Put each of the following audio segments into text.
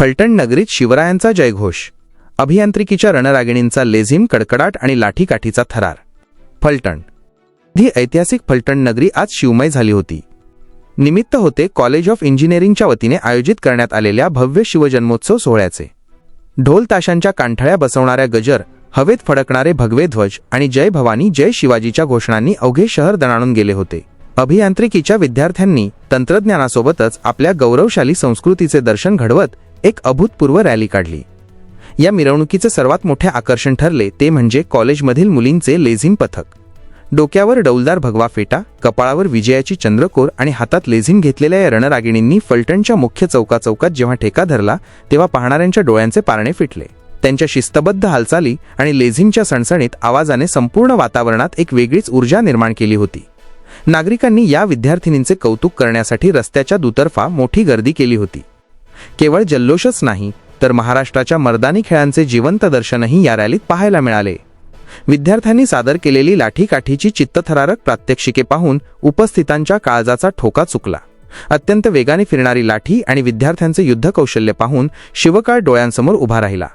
फलटण नगरीत शिवरायांचा जयघोष. अभियांत्रिकीच्या रणरागिणींचा लेझिम कडकडाट आणि लाठीकाठीचा थरार. फलटण. ही ऐतिहासिक फलटण नगरी आज शिवमय झाली होती. निमित्त होते कॉलेज ऑफ इंजिनिअरिंगच्या वतीने आयोजित करण्यात आलेल्या भव्य शिवजन्मोत्सव सोहळ्याचे. ढोल ताशांच्या कांठळ्या बसवणाऱ्या गजर हवेत फडकणारे भगवे ध्वज आणि जय भवानी जय शिवाजीच्या घोषणांनी अवघे शहर दणाणून गेले होते. अभियांत्रिकीच्या विद्यार्थ्यांनी तंत्रज्ञानासोबतच आपल्या गौरवशाली संस्कृतीचे दर्शन घडवत एक अभूतपूर्व रॅली काढली. या मिरवणुकीचे सर्वात मोठे आकर्षण ठरले ते म्हणजे कॉलेजमधील मुलींचे लेझिम पथक. डोक्यावर डौलदार भगवा फेटा कपाळावर विजयाची चंद्रकोर आणि हातात लेझिम घेतलेल्या या रणरागिणींनी फलटणच्या मुख्य चौकाचौकात जेव्हा ठेका धरला तेव्हा पाहणाऱ्यांच्या डोळ्यांचे पारणे फिटले. त्यांच्या शिस्तबद्ध हालचाली आणि लेझिमच्या सणसणीत आवाजाने संपूर्ण वातावरणात एक वेगळीच ऊर्जा निर्माण केली होती. नागरिकांनी या विद्यार्थिनींचे कौतुक करण्यासाठी रस्त्याच्या दुतर्फा मोठी गर्दी केली होती. केवळ जल्लोषच नाही तर महाराष्ट्राच्या मर्दानी खेळांचे जिवंत दर्शनही या रॅलीत पाहायला मिळाले. विद्यार्थ्यांनी सादर केलेली लाठीकाठीची चित्तथरारक प्रात्यक्षिके पाहून उपस्थितांच्या काळजाचा ठोका चुकला. अत्यंत वेगाने फिरणारी लाठी आणि विद्यार्थ्यांचे युद्धकौशल्य पाहून शिवकाळ डोळ्यांसमोर उभा राहिला.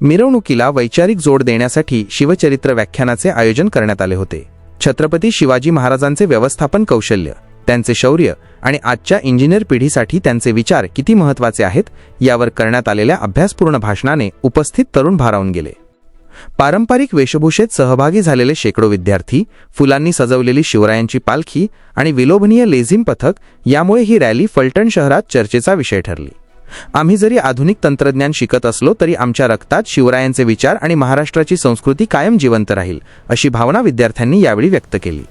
मिरवणुकीला वैचारिक जोड देण्यासाठी शिवचरित्र व्याख्यानाचे आयोजन करण्यात आले होते. छत्रपती शिवाजी महाराजांचे व्यवस्थापन कौशल्य त्यांचे शौर्य आणि आजच्या इंजिनियर पिढीसाठी त्यांचे विचार किती महत्त्वाचे आहेत यावर करण्यात आलेल्या अभ्यासपूर्ण भाषणाने उपस्थित तरुण भारावून गेले. पारंपरिक वेशभूषेत सहभागी झालेले शेकडो विद्यार्थी फुलांनी सजवलेली शिवरायांची पालखी आणि विलोभनीय लेझिम पथक यामुळे ही रॅली फलटण शहरात चर्चेचा विषय ठरली. आम्ही जरी आधुनिक तंत्रज्ञान शिकत असलो तरी आमच्या रक्तात शिवरायांचे विचार आणि महाराष्ट्राची संस्कृती कायम जिवंत राहील अशी भावना विद्यार्थ्यांनी यावेळी व्यक्त केली.